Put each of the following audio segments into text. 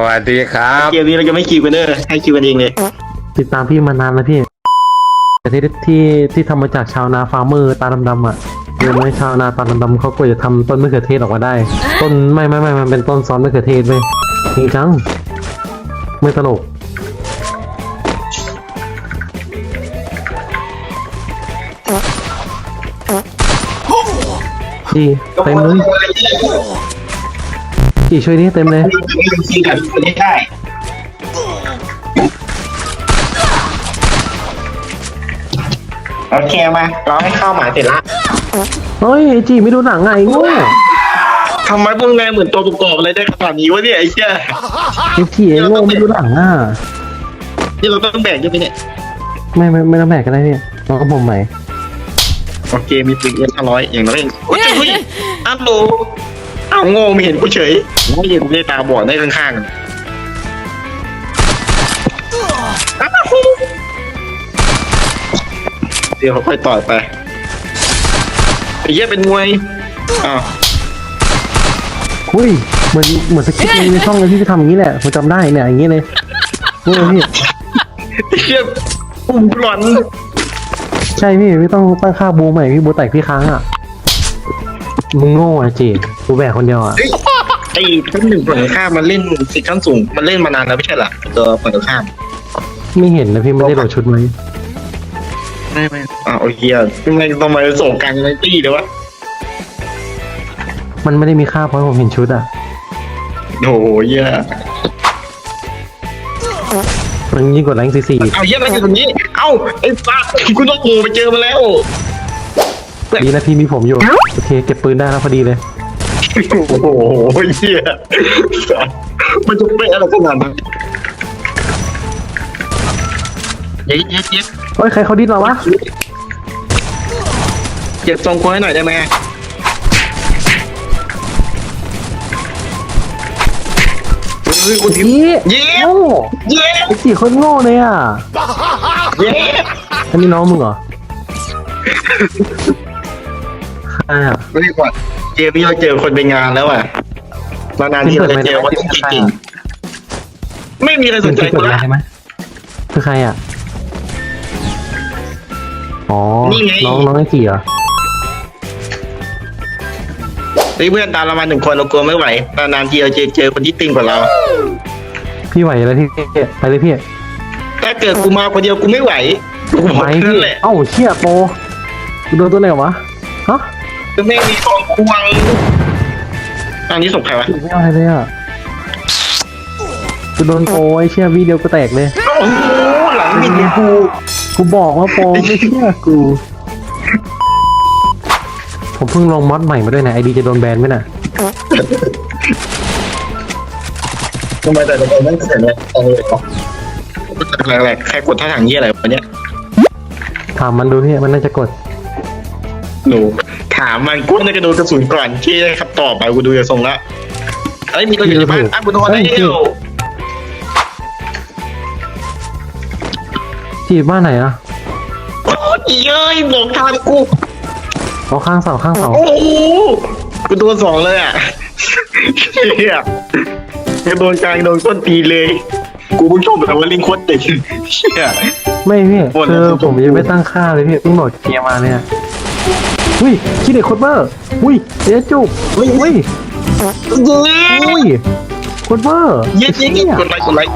สวัสดีครับเกมนี้เราจะไม่คิวกันเด้อให้คิวกันเองเลย ติดตามพี่มานานแล้วพี่แต่ที่ที่ที่ทำมาจากชาวนาฟาร์มเมอร์ตาดำๆอะรู้ไหมชาวนาตาดำๆเขากว่าจะทำต้นมะเขือเทศออกมาได้ ต้นไม่ไม่ไม่มันเป็นต้นซ้อนมะเขือเทศเว้ยจริงจังไม่ตลกจีเต็มเลย จีช่วยดิเต็มเลยคิวกันคนได้ได้โอเคมาเราให้เข้าหมาเสร็จละเฮ้ยไอจีไม่ดูหนังไงง่ทำไมพวกนายเหมือนตัวประกอบอะไรได้ขนาดนี้วะเนี่ยไอ้เชี่ยไอ้จีโง่ไม่ดูหนังอะนี่เราต้องแบ่งใช่ไหมเนี่ยไม่ไม่ไม่ต้องแบกก็ได้พี่น้องกับผมใหม่โอเคมีปืนเอสห้าร้อยอย่างน้อยโอ้ยเฮ้ยอ้าวโห อ้าวโง่ไม่เห็นกูเฉยไม่เห็นกูได้ตาบอดได้ข้างๆกันอ้าวเดี๋ยวค่อยๆต่อยไปไอ้เหี้ยเป็นมวยอ้าวอุ้ยเหมือนเหมือนสคริปต์ในช่องเลยที่จะทำอย่างนี้แหละผมจำได้เนี่ยอย่างนี้เลยนี่เลยพี่ไอ้เหี้ยปุ่มหลอนใช่พี่ไม่ต้องตั้งค่าบูใหม่พี่บูแตกพี่ค้างอะ มึงโง่อะจีกูแบกคนเดียวอะเฮ้ยไอ้ทั้งหนึ่งฝั่งตรงข้ามมันเล่นสิขั้นสูง มันเล่นมานานแล้วไม่ใช่เหรอตัวฝั่งตรงข้ามไม่เห็นนะพี่ไม่ได้โหลดชุดไหมไม่ไม่อ้าวไอ้เหี้ยทำไมทำไมส่งกลางในตี้เลยวะมันไม่ได้มีค่าเพราะผมเห็นชุดอะโอ้โหเหี้ยมันยิ่งกว่าแรงซีซีเอาเหี้ยอะไรกันตรงนี้ เอ้าไอ้ฟ้าคุณต้องโง่ไปเจอมาแล้ว ดีนะพี่มีผมอยู่ โอเค เก็บปืนได้แล้วพอดีเลย โอ้โหเหี้ยมันจะเป็นอะไรขนาดนั้นเย็ดเย็ดเย็ดเฮ้ย ใครเขาดิ้นเราวะเก็บทรงควายหน่อยได้ไหมเฮ้ยคุณจีเย้โง่เย้ไอ้จีคนโง่เลยอะ เย้อันนี้น้องมึงเหรอใครอะเรียกว่าเกมนี้เราเจอคนไปงานแล้วอะนานๆที่เราจะเจอว่าต้องจริงๆไม่มีอะไรสคุนณใจคิดกกูดอะไรละใช่ไหมคือใครอะอ๋อนี่ไงน้องน้องไอ้จีเหรอเฮ้ยเพื่อนตามเรามาหนึ่งคนเรากลัวไม่ไหวนานๆทีเราเจอเจอคนที่ตึงกว่าเรา พี่ไหวแล้วพี่ไปเลยพี่ถ้าเกิดกูมาคนเดียวกูไม่ไหวกูบไหอวกพี่นั่นแหละเอ้าเชี่ยโปกูโดนตัวไหนวะฮะ คือแม่งมีกองควงอันนี้ส่งใครวะไม่เอาอะไรเลยอะกูโดนโปไอ้เชี่ยวีเดียวกูแตกเลย โอ้โหหลังบิดเลยกูกูบอกว่าโปไม่เชื่อกู ผมเพิ่งลงมอดใหม่มาด้วยนะไอดีจะโดนแบนไหมน่ะทำไมแต่ละคนไม่เสร็จเลยเอาเลยเหรอแรกๆใครกดท่าทางเยี่ยอะไรวะเนี่ยถามมันดูพี่มันน่าจะกด หนูถามมันกูน่าจะโดนกระสุนก่อนที่ได้คำตอบไปกูดูจะทรงละเอ้ยมีตัวอยู่ในบ้านอะกูโดนได้เดียวจีบบ้านไหนอะโอ้ยเย้ยหลงทางกูเอาข้างเสาข้างเสาโอ้โหกูโดนสองเลยอะเฮียกูโดนกลางโดนส้นตีนเลย กูเพิ่งชมแต่ว่าลิงโคตรเด็กเฮียไม่พี่หมดคืแล้อวผมยังไม่ตั้งค่าเลยพี่เพิ่งโหลดเกียร์มาเนี่ย อุ้ยคิดเด็กโคตรเบอร์อุ้ยเจ๊จุบอุ้ยอุ้ยเย้อุ้ยโคตรเบอร์เย้เย้เย้กดไลค์กดไลค์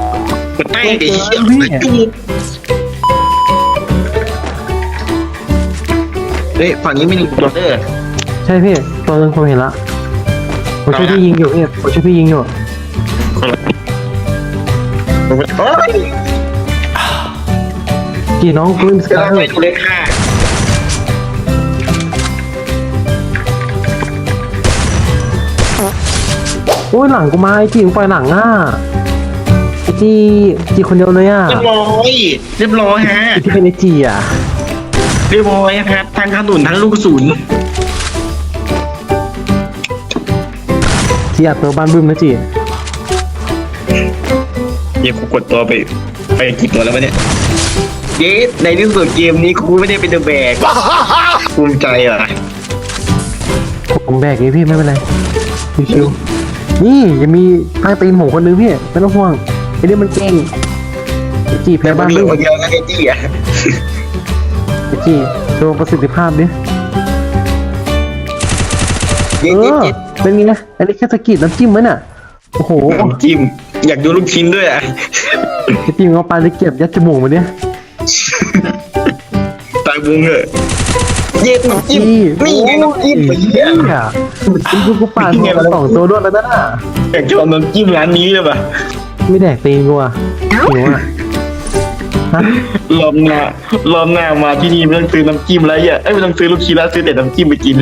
กดไลค์ไอ้เหี้ยจูบเฮ้ยฝั่งนี้มีหนึ่งตัวเด้อใช่พี่ตัวนึงผมเห็นละผมช่วยพี่ยิงอยู่พี่ผมช่วยพี่ยิงอยู่โอ้ยจีน้องปืนสจะกาทำเลใโอ้ยหลังกูมาไอ้จีมึงปล่อยหลังอะไอ้จีจีคนเดียวเลยอะเรียบร้อยเรียบร้อยฮะไอ้ที่เป็นไอ้จีอะเรียบร้อยครับทั้งกระสุนทั้งลูกกระสุนจีอัดตัวบ้านบึ้มนะจีเดี๋ยวกูกดตัวไป ไปกี่ตัวแล้ววะเนี่ยเย้ในที่สุดเกมนี้กูไม่ได้เป็นเดอะแบกภูมิใจอะผมแบกเองพี่ไม่เป็นไรชิว นี่ยังมีใต้ตีนผมคนนึงพี่ไม่ต้องห่วงไอ้นี่มันเก่งไอ้จีแพ้แต่มับ้านนเหลืลูอกคนเดียวนะไอ้จี้อะไอ้จีโชว์ประสิทธิภาพดิเย็ดเอเย็ดอเย็ดเป็นไงอันนี้แค่สะกิดน้ำจิ้มมั้ยน่ะโอ้โหน้ำจิ้มอยากดูลูกชิ้นด้วยอะไอ้จีเอาปลาตะเกียบยัดจมูกมาเนี่ยตายบุ้งเหอะ เย็ดน้ำจิ้มจี้นี่ไงน้ำจิ้มไอ้เหี้ยเหี้ยคุณกูกูปาดหัวมาสองตัวด้วยแล้วนะอยากจะเอาน้ำจิ้มร้านนี้เลยป่ะไม่แดกตีนกูอะหิวอะฮะรอบหน้ารอบหน้ามาที่นี่ไม่ต้องซื้อน้ำจิ้มแล้วอะเอ้ยไม่ต้องซื้อลูกชิ้นแล้วซื้อแต่น้ำจิ้มไปกิน